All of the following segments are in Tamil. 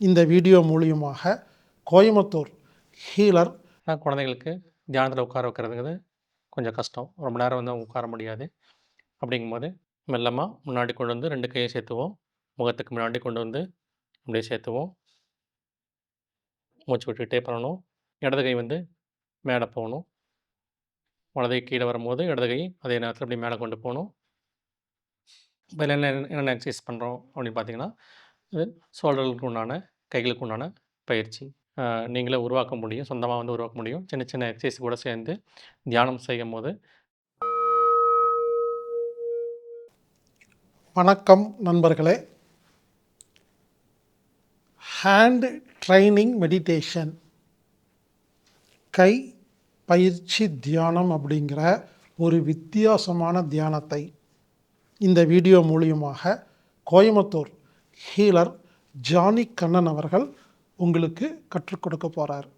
இந்த வீடியோ மூலியமாக கோயம்புத்தூர் ஹீலர் ஆனால் குழந்தைகளுக்கு தியானத்தில் உட்கார வைக்கிறதுங்கிறது கொஞ்சம் கஷ்டம். ரொம்ப நேரம் வந்து அவங்க உட்கார முடியாது. அப்படிங்கும்போது மெல்லமாக முன்னாடி கொண்டு வந்து ரெண்டு கையும் சேர்த்துவோம். முகத்துக்கு முன்னாடி கொண்டு வந்து அப்படியே சேர்த்துவோம். மூச்சு விட்டுக்கிட்டே பண்ணணும். இடது கை வந்து மேலே போகணும். வலது கீழே வரும்போது இடது கை அதே நேரத்தில் அப்படி மேலே கொண்டு போகணும். இப்போ என்ன என்னென்ன எக்ஸசைஸ் பண்ணுறோம் அப்படின்னு பார்த்தீங்கன்னா இது சோல்டர்களுக்கு உண்டான கைகளுக்கு உண்டான பயிற்சி. நீங்களே உருவாக்க முடியும். சொந்தமாக வந்து உருவாக்க முடியும். சின்ன சின்ன எக்ஸசைஸ் கூட சேர்ந்து தியானம் செய்யும் போது வணக்கம் நண்பர்களே. ஹேண்ட் ட்ரைனிங் மெடிடேஷன் கை பயிற்சி தியானம் அப்படிங்கிற ஒரு வித்தியாசமான தியானத்தை இந்த வீடியோ மூலியமாக கோயம்புத்தூர் ஹீலர் ஜானி கண்ணன் அவர்கள் உங்களுக்கு கற்றுக் கொடுக்க போகிறார்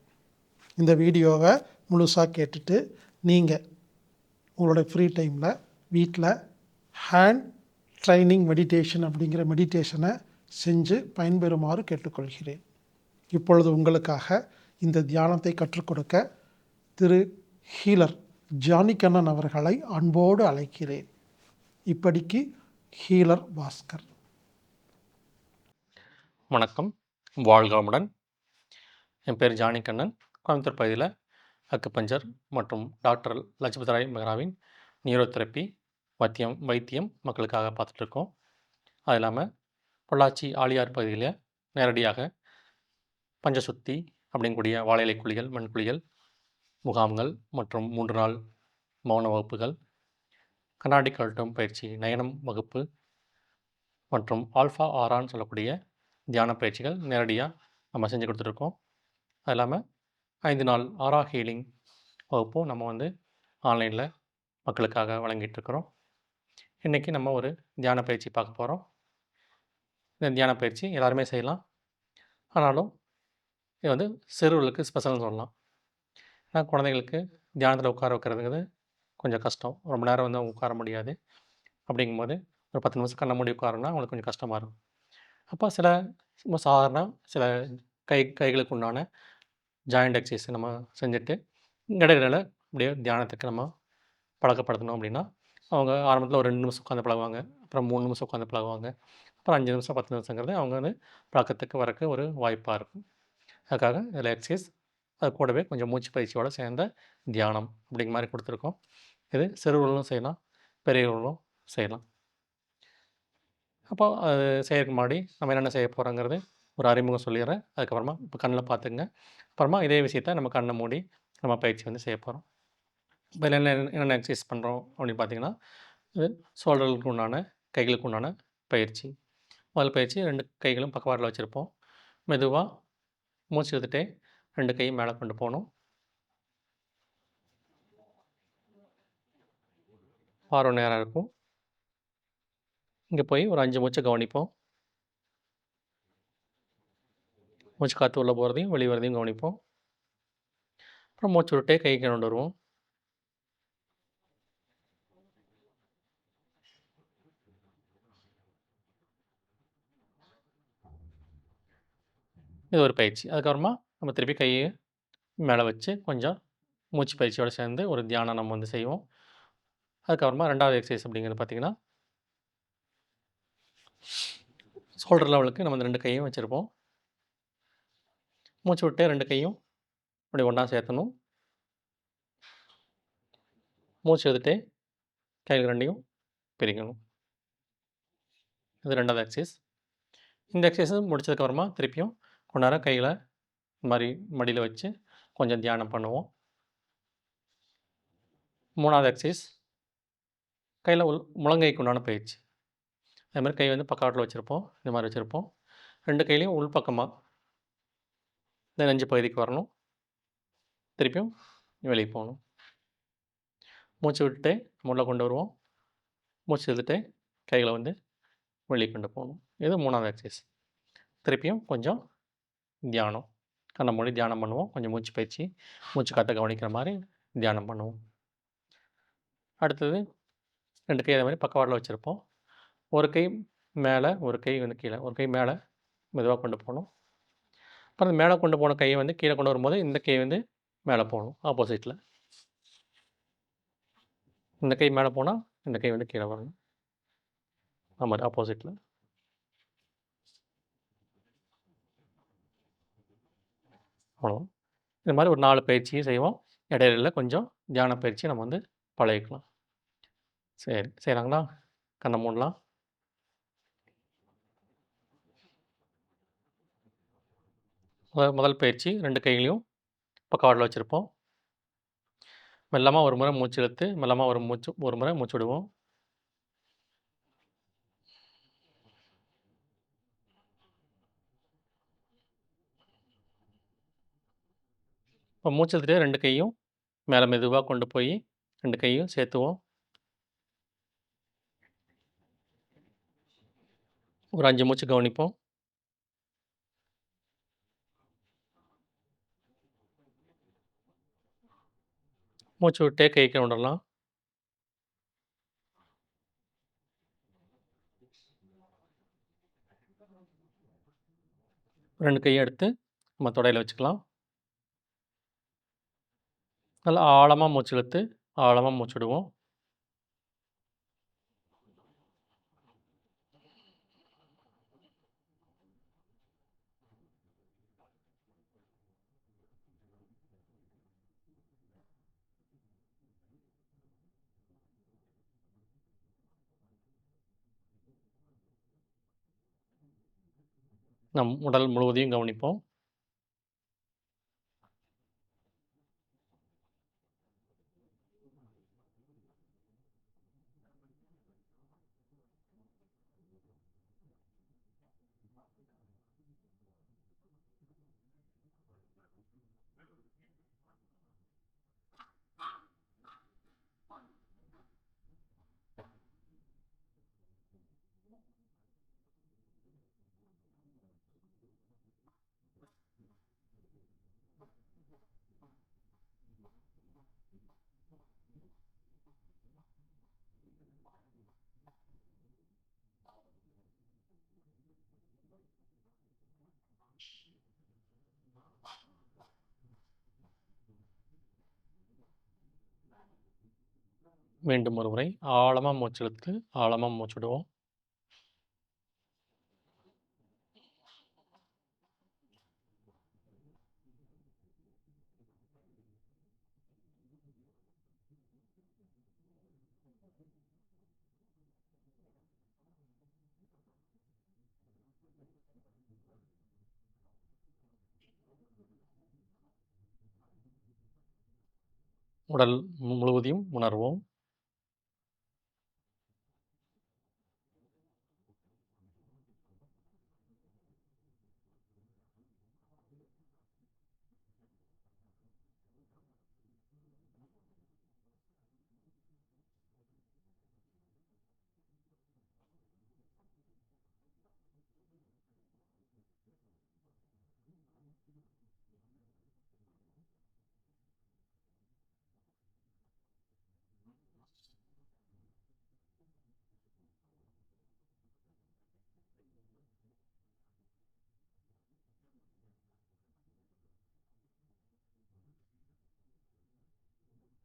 இந்த வீடியோவை முழுசாக கேட்டுட்டு நீங்கள் உங்களுடைய ஃப்ரீ டைமில் வீட்டில் ஹேண்ட் ட்ரைனிங் மெடிடேஷன் அப்படிங்கிற மெடிடேஷனை செஞ்சு பயன்பெறுமாறு கேட்டுக்கொள்கிறேன். இப்பொழுது உங்களுக்காக இந்த தியானத்தை கற்றுக் கொடுக்க திரு ஹீலர் ஜானிகண்ணன் அவர்களை அன்போடு அழைக்கிறேன். இப்படிக்கு ஹீலர் பாஸ்கர். வணக்கம். வாழ்காமுடன். என் பேர் ஜானி கண்ணன் கோயம்புத்தூர் பகுதியில் அக்குப்பஞ்சர் மற்றும் டாக்டர் லட்சுமிதராய் மெஹ்ராவின் நியூரோதெரப்பி வைத்தியம் வைத்தியம் மக்களுக்காக பார்த்துட்ருக்கோம். அது இல்லாமல் பொள்ளாச்சி ஆலியார் பகுதியில் நேரடியாக பஞ்சசுத்தி அப்படிங்கக்கூடிய வாழை இலை குழிகள் மண்குழிகள் முகாம்கள் மற்றும் மூன்று நாள் மௌன வகுப்புகள் கண்ணாடி கழட்டும் பயிற்சி நயனம் வகுப்பு மற்றும் ஆல்ஃபா ஆரான்னு சொல்லக்கூடிய தியான பயிற்சிகள் நேரடியாக நம்ம செஞ்சு கொடுத்துருக்கோம் அது இல்லாமல் ஐந்து நாள் ஆரா ஹீலிங் வகுப்பும் நம்ம வந்து ஆன்லைனில் மக்களுக்காக வழங்கிட்டுருக்குறோம் இன்றைக்கி நம்ம ஒரு தியான பயிற்சி பார்க்க போகிறோம் இந்த தியான பயிற்சி எல்லாருமே செய்யலாம். ஆனாலும் இது வந்து சிறுவர்களுக்கு ஸ்பெஷல்னு சொல்லலாம். ஏன்னா குழந்தைங்களுக்கு தியானத்தில் உட்கார வைக்கிறதுங்கிறது கொஞ்சம் கஷ்டம். ரொம்ப நேரம் வந்து அவங்க உட்கார முடியாது. அப்படிங்கும்போது ஒரு பத்து நிமிஷம் கண்ண மூடி உட்காரனா அவங்களுக்கு கொஞ்சம் கஷ்டமாக இருக்கும். அப்போ சில சும்மா சாதாரண சில கை கைகளுக்கு உண்டான ஜாயிண்ட் எக்ஸசைஸ் நம்ம செஞ்சுட்டு இடையில அப்படியே தியானத்துக்கு நம்ம பழக்கப்படுத்தணும் அப்படின்னா அவங்க ஆரம்பத்தில் ஒரு ரெண்டு நிமிஷம் உட்காந்து பழகுவாங்க அப்புறம் மூணு நிமிஷம் உட்காந்து பழகுவாங்க அப்புறம் அஞ்சு நிமிஷம் பத்து நிமிஷங்கிறது அவங்க வந்து பழக்கத்துக்கு வரக்கு ஒரு வாய்ப்பாக இருக்கும். அதுக்காக இதில் எக்ஸசைஸ் அது கூடவே கொஞ்சம் மூச்சு பயிற்சியோடு சேர்ந்த தியானம் அப்படிங்கிற மாதிரி கொடுத்துருக்கோம். இது சிறுவர்களும் செய்யலாம் பெரியவர்களும் செய்யலாம். அப்போ அது செய்யறதுக்கு முன்னாடி நம்ம என்னென்ன செய்ய போகிறோங்கிறது ஒரு அறிமுகம் சொல்லிடுறேன். அதுக்கப்புறமா இப்போ கண்ணில் பார்த்துங்க அப்புறமா இதே விஷயத்த நம்ம கண்ணை மூடி நம்ம பயிற்சி வந்து செய்ய போகிறோம் இப்போ என்னென்ன என்னென்ன எக்ஸசைஸ் பண்ணுறோம் அப்படின்னு பார்த்தீங்கன்னா இது உண்டான கைகளுக்கு உண்டான பயிற்சி. முதல் பயிற்சி ரெண்டு கைகளும் பக்கவாட்டில் வச்சுருப்போம். மெதுவாக மூச்சு எடுத்துகிட்டே ரெண்டு கையும் மேலே கொண்டு போகணும். பார்வை நேரம் இருக்கும். இங்கே போய் ஒரு அஞ்சு மூச்சை கவனிப்போம். மூச்சு காற்று உள்ளே போகிறதையும் வெளியே வரதையும் கவனிப்போம். அப்புறம் மூச்சு விட்டே கை கொண்டு வருவோம். இது ஒரு பயிற்சி. அதுக்கப்புறமா நம்ம திருப்பி கையை மேலே வச்சு கொஞ்சம் மூச்சு பயிற்சியோடு சேர்ந்து ஒரு தியானம் நம்ம வந்து செய்வோம். அதுக்கப்புறமா ரெண்டாவது எக்ஸசைஸ் அப்படிங்கிறது பார்த்திங்கன்னா ஷோல்டர் லெவலுக்கு நம்ம இந்த ரெண்டு கையும் வச்சுருப்போம். மூச்சு விட்டு ரெண்டு கையும் அப்படி ஒன்றா சேர்த்தணும். மூச்சு எடுத்துகிட்டே கைகள் ரெண்டையும் பிரிக்கணும். இது ரெண்டாவது எக்ஸசைஸ் இந்த எக்ஸசைஸ் முடிச்சதுக்கப்புறமா திருப்பியும் கொஞ்ச நேரம் கையில் இந்த மாதிரி மடியில் வச்சு கொஞ்சம் தியானம் பண்ணுவோம். மூணாவது எக்ஸசைஸ் கையில் உள் முழங்கைக்கு உண்டான பயிற்சி. அதே மாதிரி கை வந்து பக்கவாட்டில் வச்சுருப்போம். இந்த மாதிரி வச்சுருப்போம். ரெண்டு கையிலையும் உள்பக்கமாக இந்த நெஞ்சு பகுதிக்கு வரணும். திருப்பியும் வெளியே போகணும். மூச்சு விட்டுட்டு உள்ளே கொண்டு வருவோம். மூச்சு எடுத்துகிட்டே கைகளை வந்து வெளியே கொண்டு போகணும். இது மூணாவது எக்ஸசைஸ் திருப்பியும் கொஞ்சம் தியானம். கண்ண மூடி தியானம் பண்ணுவோம். கொஞ்சம் மூச்சு பயிற்சி மூச்சு காற்றை கவனிக்கிற மாதிரி தியானம் பண்ணுவோம். அடுத்தது ரெண்டு கை அதே மாதிரி பக்கவாட்டில் வச்சுருப்போம். ஒரு கை மேலே ஒரு கை வந்து கீழே ஒரு கை மேலே மெதுவாக கொண்டு போகணும். அப்புறம் மேலே கொண்டு போன கையை வந்து கீழே கொண்டு வரும்போது இந்த கை வந்து மேலே போகணும் ஆப்போசிட்டில் இந்த கை மேலே போனால் இந்த கை வந்து கீழே வரணும். ஆமாம் ஆப்போசிட்டில் அவ்வளோ இது மாதிரி ஒரு நாலு பயிற்சியும் செய்வோம். இடையில கொஞ்சம் தியான பயிற்சி நம்ம வந்து பழகிக்கலாம். சரி செய்கிறாங்களா கண்ணை மூடலாம். முதல் முதல் பயிற்சி ரெண்டு கைகளையும் பக்கவாட்டில் வச்சுருப்போம். மெல்லமாக ஒரு முறை மூச்சு இழுத்து மெல்லமாக ஒரு மூச்சு ஒரு முறை மூச்சு விடுவோம். இப்போ மூச்சு எடுத்துகிட்டே ரெண்டு கையும் மேலே மெதுவாக கொண்டு போய் ரெண்டு கையும் சேர்த்துவோம். ஒரு அஞ்சு மூச்சு கவனிப்போம். மூச்சு விட்டே கை கீழே விடலாம். ரெண்டு கையும் எடுத்து நம்ம தொடையில் வச்சுக்கலாம். நல்லா ஆழமாக மூச்சு இழுத்து ஆழமாக மூச்சு விடுவோம். நம் உடல் முழுவதையும் கவனிப்போம். மீண்டும் ஒரு முறை. ஆழமாக மூச்செழுத்து ஆழமாக மூச்சுடுவோம் உடல் முழுவதையும் உணர்வோம்.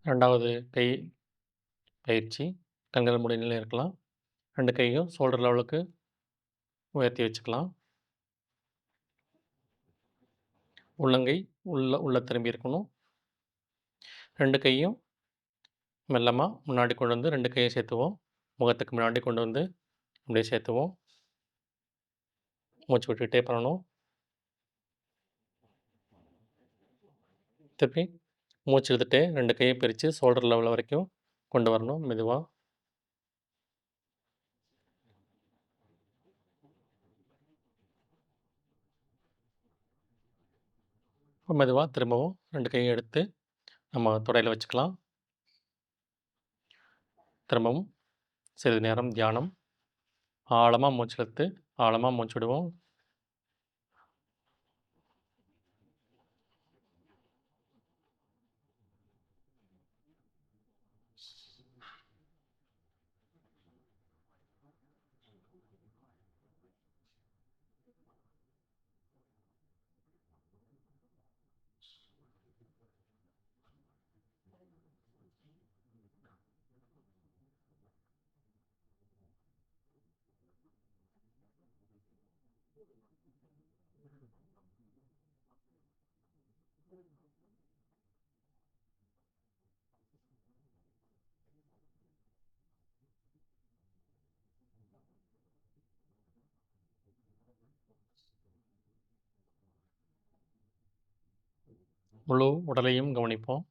ரெண்டாவது கை பயிற்சி கண்கள் மூடிய நிலையில் இருக்கலாம். ரெண்டு கையும் ஷோல்டர் லெவலுக்கு உயர்த்தி வச்சுக்கலாம். உள்ளங்கை உள்ள உள்ள திரும்பி இருக்கணும். ரெண்டு கையும் மெல்லமாக முன்னாடி கொண்டு வந்து ரெண்டு கையும் சேர்த்துவோம். முகத்துக்கு முன்னாடி கொண்டு வந்து அப்படியே சேர்த்துவோம். மூச்சு விட்டுக்கிட்டே பண்ணணும். திருப்பி மூச்சு இழுத்துட்டே ரெண்டு கையை பிரித்து ஷோல்டர் லெவல் வரைக்கும் கொண்டு வரணும் மெதுவாக மெதுவாக திரும்பவும் ரெண்டு கையும் எடுத்து நம்ம தொடையில் வச்சுக்கலாம். திரும்பவும் சிறிது நேரம் தியானம். ஆழமாக மூச்சு இழுத்து ஆழமாக மூச்சு விடுவோம். முழு உடலையும் கவனிப்போம்.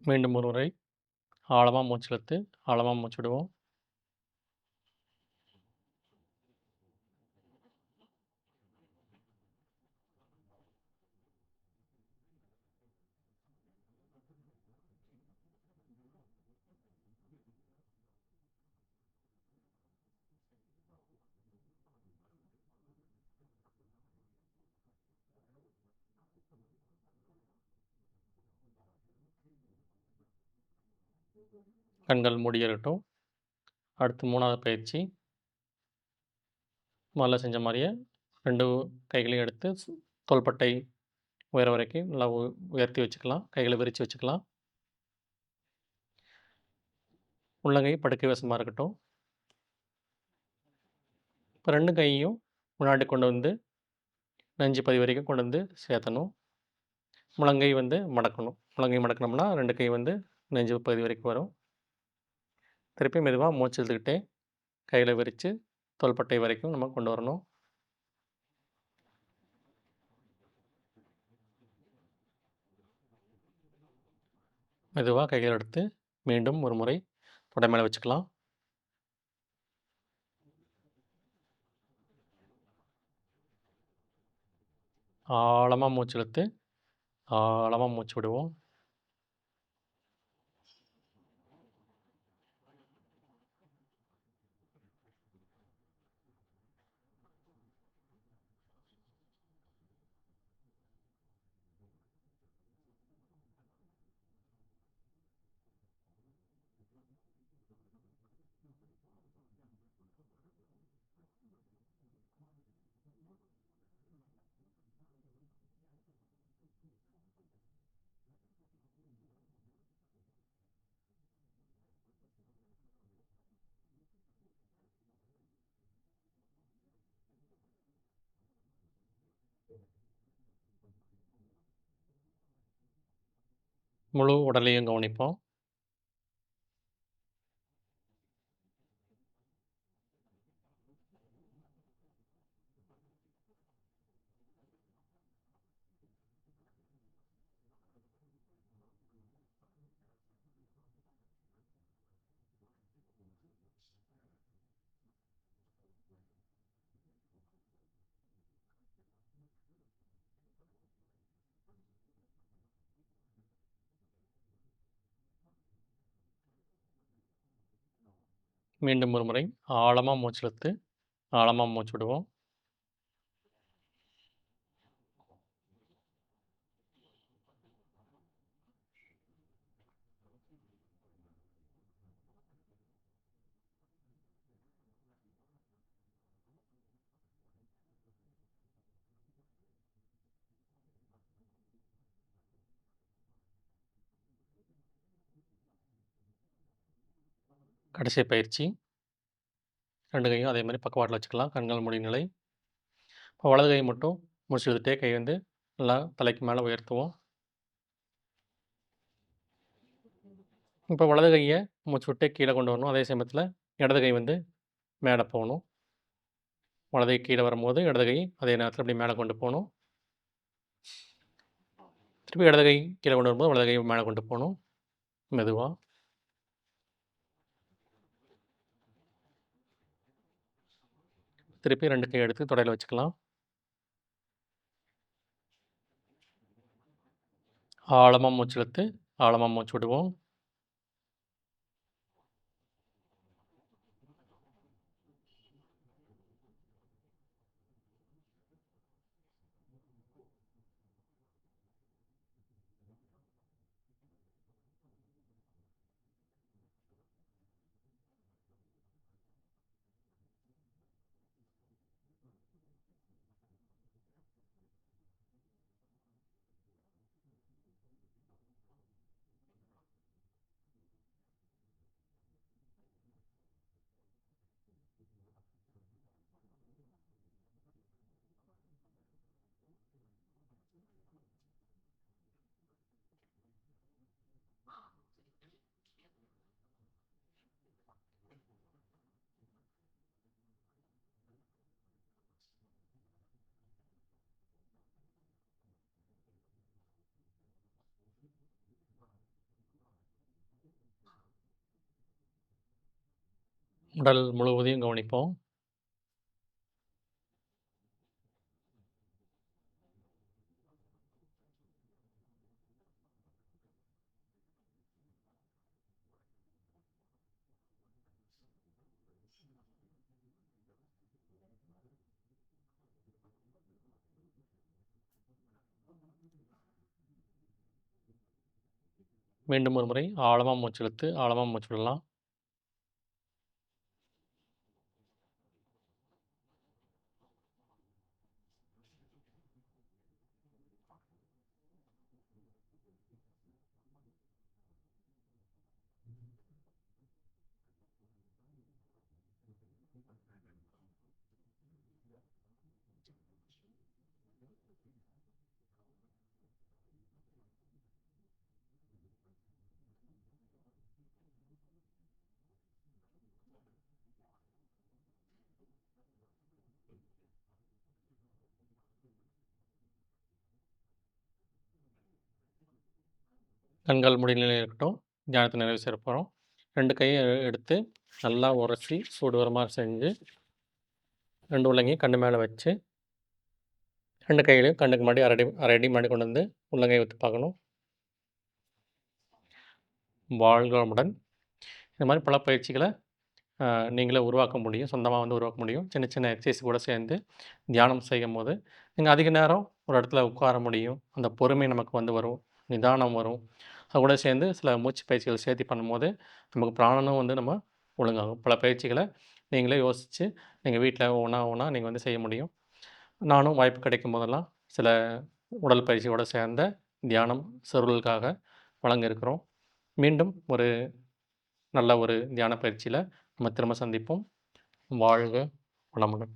மீண்டும் ஒரு முறை ஆழமாக மூச்சு இழுத்து ஆழமாக மூச்சு கண்கள் மூடியிருக்கட்டும். அடுத்து மூணாவது பயிற்சி. முதல்ல செஞ்ச மாதிரியே ரெண்டு கைகளையும் எடுத்து தோள்பட்டை உயர வரைக்கும் நல்லா உ- உயர்த்தி வச்சுக்கலாம். கைகளை விரித்து வச்சுக்கலாம். உள்ளங்கை படுக்கை வசமாக இருக்கட்டும். இப்போ ரெண்டு கையையும் முன்னாடி கொண்டு வந்து நெஞ்சு பதி வரைக்கும் கொண்டு வந்து சேர்த்தணும். முழங்கை வந்து மடக்கணும். முழங்கை மடக்கணும்னா ரெண்டு கை வந்து நெஞ்சு பகுதி வரைக்கும் வரும். திருப்பி மெதுவாக மூச்சு இழுத்துக்கிட்டே கையில் விரித்து தோள்பட்டை வரைக்கும் நம்ம கொண்டு வரணும். மெதுவாக கைகள் எடுத்து மீண்டும் ஒரு முறை தொடை மேலே வச்சுக்கலாம். ஆழமாக மூச்சு இழுத்து ஆழமாக மூச்சு விடுவோம். முழு உடலையும் கவனிப்போம். மீண்டும் ஒரு முறை ஆழமாக மூச்சு இழுத்து ஆழமாக மூச்சு விடுவோம். கடைசி பயிற்சி. ரெண்டு கையும் அதே மாதிரி பக்கவாட்டில் வச்சுக்கலாம். கண்கள் மூடி நிலை. இப்போ வலது கை மட்டும் முடிச்சு விட்டுட்டே கை வந்து நல்லா தலைக்கு மேலே உயர்த்துவோம். இப்போ வலது கையை மூச்சு விட்டே கீழே கொண்டு வரணும். அதே சமயத்தில் இடது கை வந்து மேலே போகணும். வலது கை கீழே வரும்போது இடது கை அதே நேரத்தில் இப்படி மேலே கொண்டு போகணும். திருப்பி இடது கை கீழே கொண்டு வரும்போது வலது கை மேலே கொண்டு போகணும். மெதுவாக திருப்பி ரெண்டு கை எடுத்து தொடையில் வச்சுக்கலாம். ஆழமாக மூச்சு இழுத்து ஆழமாக மூச்சு விடுவோம். உடல் முழுவதையும் கவனிப்போம். மீண்டும் ஒரு முறை ஆழமாக மூச்சு இழுத்து, மூச்சு விடலாம். கண்கள் முடிநிலையில் இருக்கட்டும். தியானத்தை நிறைவு செய்ய போறோம். 2 கையும் எடுத்து நல்லா உரைச்சி சூடு வர செஞ்சு ரெண்டு உள்ளங்கையும் கண்ணு மேலே வச்சு ரெண்டு கையிலையும் கண்ணுக்கு முன்னாடி 1/2 அடி 1/2 அடி முன்னாடி கொண்டு வந்து உள்ளங்கையை ஊற்றி பார்க்கணும். வாழ்களமுடன் இந்த மாதிரி பல பயிற்சிகளை நீங்களே உருவாக்க முடியும். சொந்தமாக வந்து உருவாக்க முடியும். சின்ன சின்ன எக்ஸசைஸ் கூட சேர்ந்து தியானம் செய்யும்போது, நீங்கள் அதிக நேரம் ஒரு இடத்துல உட்கார முடியும். அந்த பொறுமை நமக்கு வந்து வரும். நிதானம் வரும். அது கூட சேர்ந்து சில மூச்சு பயிற்சிகள் சேர்த்து பண்ணும்போது, நமக்கு பிராணனும் வந்து நம்ம ஒழுங்காகும். பல பயிற்சிகளை நீங்களே யோசித்து நீங்கள் வீட்டில் ஒன்றா ஒன்றா நீங்கள் வந்து செய்ய முடியும். நானும் வாய்ப்பு கிடைக்கும் போதெல்லாம் சில உடல் பயிற்சியோடு சேர்ந்த தியானம் சிறுவர்களுக்காக வழங்க இருக்கிறோம். மீண்டும் ஒரு நல்ல ஒரு தியான பயிற்சியில் நம்ம திரும்ப சந்திப்போம். வாழ்க வளமுடன்.